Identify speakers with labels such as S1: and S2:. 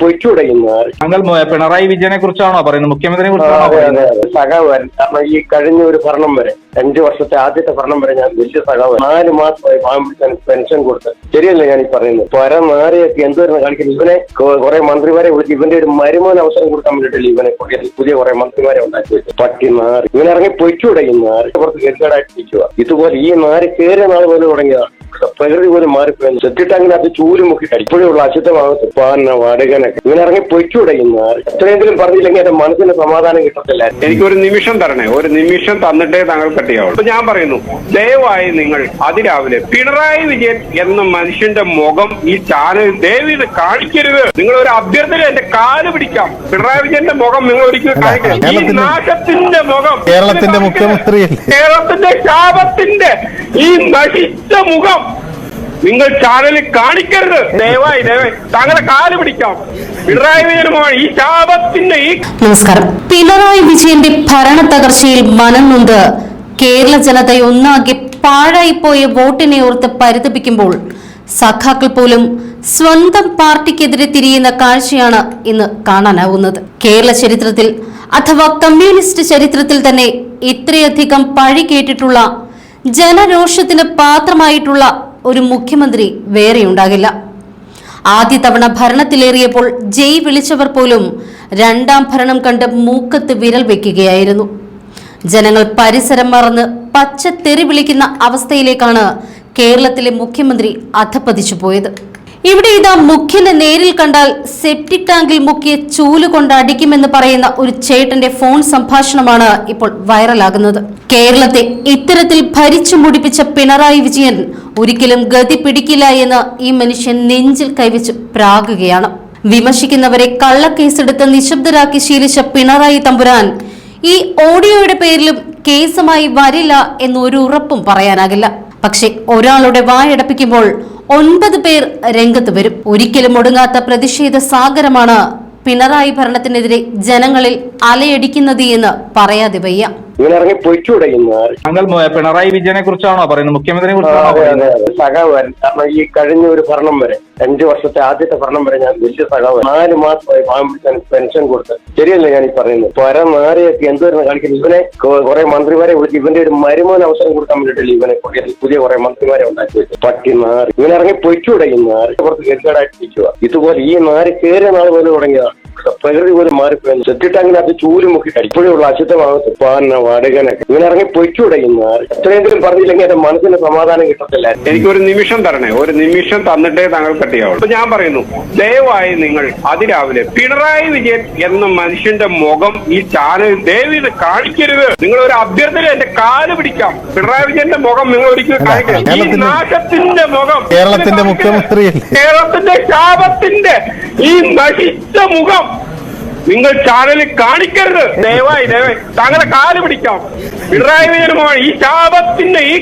S1: പൊയ്ക്കൂടെ ഇന്ന്?
S2: താങ്കൾ പിണറായി വിജയനെ കുറിച്ചാണോ പറയുന്നത്? മുഖ്യമന്ത്രിയെ കുറിച്ചാണോ പറയുന്നത്?
S1: ഈ കഴിഞ്ഞ ഒരു ഭരണം വരെ അഞ്ചു വർഷത്തെ ആദ്യത്തെ ഭരണം വരെ ഞാൻ വലിയ സഖാവ് നാല് മാസമായി പിടിച്ചാൻ പെൻഷൻ കൊടുത്ത്. ശരിയല്ലേ ഞാൻ ഈ പറയുന്നത്? പരമാരെയൊക്കെ എന്തുവരുന്ന കാണിക്കുന്നത്? ഇവനെ കുറെ മന്ത്രിമാരെ വിളിച്ച് ഇവന്റെ ഒരു മരുമോൻ അവസരം കൊടുക്കാൻ വേണ്ടിയിട്ടില്ല ഇവനെ പുതിയ കുറെ മന്ത്രിമാരെ ഉണ്ടാക്കി വെച്ചു പട്ടി നാറി. ഇവനിറങ്ങി ഈ നാറ്? കുറച്ച് ഗതികേടായിട്ട് ഇരിക്കുക ഇതുപോലെ ഈ നാര് കയറിയ നാൾ പോലെ തുടങ്ങിയതാണ് പ്രകൃതി പോലും മാറിപ്പോയി സെറ്റിട്ടാങ്കിൽ അത് ചൂരി മുക്കി ഇപ്പോഴുള്ള അശുദ്ധമാകത്ത് പാന വടകനൊക്കെ. ഇവൻ ഇറങ്ങി പൊയ്ക്കൂടെ ഈ എത്രയെങ്കിലും പറഞ്ഞില്ലെങ്കിൽ എന്റെ മനസ്സിന് സമാധാനം കിട്ടത്തില്ല.
S3: എനിക്കൊരു നിമിഷം തരണേ. ഒരു നിമിഷം തന്നിട്ടേ താങ്കൾ കട്ടിയാവുള്ളൂ അപ്പൊ ഞാൻ പറയുന്നു ദയവായി നിങ്ങൾ അതിരാവിലെ പിണറായി വിജയൻ എന്ന മനുഷ്യന്റെ മുഖം ഈ ചാനൽ ദയവ് ഇത് കാണിക്കരുത്. നിങ്ങൾ ഒരു അഭ്യർത്ഥന എന്റെ കാൽ പിടിക്കാം. പിണറായി വിജയന്റെ മുഖം നിങ്ങൾ ഒരിക്കലും കാണിക്കരുത്. ഈ നാശത്തിന്റെ മുഖം
S4: കേരളത്തിന്റെ മുഖ്യമന്ത്രി
S3: കേരളത്തിന്റെ ശാപത്തിന്റെ ഈ നശിച്ച മുഖം നിങ്ങൾ ചാനലിൽ കാണിക്കരുത്. ദയവായി ദയവായി. താങ്കളെ കാൽ പിടിക്കാം. പിണറായി വിജയനുമാണ് ഈ ശാപത്തിന്റെ ഈ
S5: നമസ്കാരം. പിണറായി വിജയന്റെ ഭരണ തകർച്ചയിൽ മനം നൊന്ത് കേരള ജനതയെ ഒന്നാകെ പാഴായിപ്പോയ വോട്ടിനെ ഓർത്ത് പരിതപിക്കുമ്പോൾ സഖാക്കൾ പോലും സ്വന്തം പാർട്ടിക്കെതിരെ തിരിയുന്ന കാഴ്ചയാണ് ഇന്ന് കാണാനാവുന്നത്. കേരള ചരിത്രത്തിൽ അഥവാ കമ്മ്യൂണിസ്റ്റ് ചരിത്രത്തിൽ തന്നെ ഇത്രയധികം പഴി കേട്ടിട്ടുള്ള ജനരോഷത്തിന് പാത്രമായിട്ടുള്ള ഒരു മുഖ്യമന്ത്രി വേറെയുണ്ടാകില്ല. ആദ്യ തവണ ഭരണത്തിലേറിയപ്പോൾ ജയ് വിളിച്ചവർ പോലും രണ്ടാം ഭരണം കണ്ട് മൂക്കത്ത് വിരൽ വെക്കുകയായിരുന്നു. ജനങ്ങൾ പരിസരം മറന്ന് പച്ച തെറി വിളിക്കുന്ന അവസ്ഥയിലേക്കാണ് കേരളത്തിലെ മുഖ്യമന്ത്രി അധപ്പതിച്ചു പോയത്. ഇവിടെ ഇതാ മുഖ്യനെ നേരിൽ കണ്ടാൽ സെപ്റ്റിക് ടാങ്കിൽ മുക്കിയ ചൂൽ കൊണ്ട് അടിക്കുമെന്ന് പറയുന്ന ഒരു ചേട്ടന്റെ ഫോൺ സംഭാഷണമാണ് ഇപ്പോൾ വൈറലാകുന്നത്. കേരളത്തെ ഇത്തരത്തിൽ ഭരിച്ചു മുടിപ്പിച്ച പിണറായി വിജയൻ ഒരിക്കലും ഗതി പിടിക്കില്ല എന്ന് ഈ മനുഷ്യൻ നെഞ്ചിൽ കൈവച്ച് പ്രാകുകയാണ്. വിമർശിക്കുന്നവരെ കള്ളക്കേസെടുത്ത് നിശബ്ദരാക്കി ശീലിച്ച പിണറായി തമ്പുരാൻ ഈ ഓഡിയോയുടെ പേരിലും കേസുമായി വരില്ല എന്നൊരു ഉറപ്പും പറയാനാകില്ല. പക്ഷെ ഒരാളുടെ വായടപ്പിക്കുമ്പോൾ ഒൻപത് പേർ രംഗത്ത് വരും. ഒരിക്കലും ഒടുങ്ങാത്ത പ്രതിഷേധ സാഗരമാണ് പിണറായി ഭരണത്തിനെതിരെ ജനങ്ങളിൽ അലയടിക്കുന്നത് എന്ന് പറയാതെ വയ്യ.
S1: ഇവൻ ഇറങ്ങി പൊയ്ക്കൂടെ ഇന്ന്?
S2: താങ്കൾ പിണറായി വിജയനെ കുറിച്ചാണോ പറയുന്നത്? മുഖ്യമന്ത്രിയെ കുറിച്ചാണോ പറയുന്നത്.
S1: കാരണം ഈ കഴിഞ്ഞ ഒരു ഭരണം വരെ അഞ്ചു വർഷത്തെ ആദ്യത്തെ ഭരണം വരെ ഞാൻ വലിയ സഖാവ് നാല് മാസമായി പാവം പിടിച്ചാൻ പെൻഷൻ കൊടുത്ത്. ശരിയല്ല ഞാൻ ഈ പറയുന്നത്? പരമാരെയൊക്കെ എന്തുവരുന്ന കാണിക്കുന്നത് ഇവനെ കുറെ മന്ത്രിമാരെ വിളിച്ച് ഇവന്റെ ഒരു മരുമോൻ അവസരം കൊടുക്കാൻ വേണ്ടിയിട്ടില്ല ഇവനെ പുതിയ കുറെ മന്ത്രിമാരെ ഉണ്ടാക്കി വെച്ചു പട്ടി നാറി. ഇവനിറങ്ങി പൊയ്ക്കൂടെ ഈ നാറ്? കുറച്ച് ഗതികേടായിട്ട് ഇരിക്കുക ഇതുപോലെ ഈ നാറി കയറിയ നാൾ പോലെ തുടങ്ങിയതാണ് പ്രകൃതി പോലും മാറിപ്പോയി സെറ്റിട്ടാങ്കിൽ അത് ചൂൽ മുക്കി ഇപ്പോഴുള്ള അശുദ്ധമാണ് പാന വടകനൊക്കെ. ഇങ്ങനെ ഇറങ്ങി പൊയ്ക്കൂടെ നാറ് എത്രയെങ്കിലും പറഞ്ഞില്ലെങ്കിൽ എന്റെ മനസ്സിന് സമാധാനം കിട്ടത്തില്ല.
S3: എനിക്കൊരു നിമിഷം തരണേ. ഒരു നിമിഷം തന്നിട്ടേ താങ്കൾ കട്ടിയാവുള്ളൂ അപ്പൊ ഞാൻ പറയുന്നു ദയവായി നിങ്ങൾ അതിരാവിലെ പിണറായി വിജയൻ എന്ന മനുഷ്യന്റെ മുഖം ഈ ചാനൽ ദയവ് ഇത് കാണിക്കരുത്. നിങ്ങൾ ഒരു അഭ്യർത്ഥന എന്റെ കാൽ പിടിക്കാം. പിണറായി വിജയന്റെ മുഖം നിങ്ങൾ ഒരിക്കലും കാണിക്കരുത്. ഈ നാശത്തിന്റെ മുഖം
S4: കേരളത്തിന്റെ മുഖ്യമന്ത്രി
S3: കേരളത്തിന്റെ ശാപത്തിന്റെ ഈ നശിച്ച മുഖം നിങ്ങൾ ചാനലിൽ കാണിക്കരുത്. ദയവായി ദയവായി. താങ്കളെ കാൽ പിടിക്കാം. പിണറായി വിജയനുമാണ് ഈ ശാപത്തിന്റെ ഈ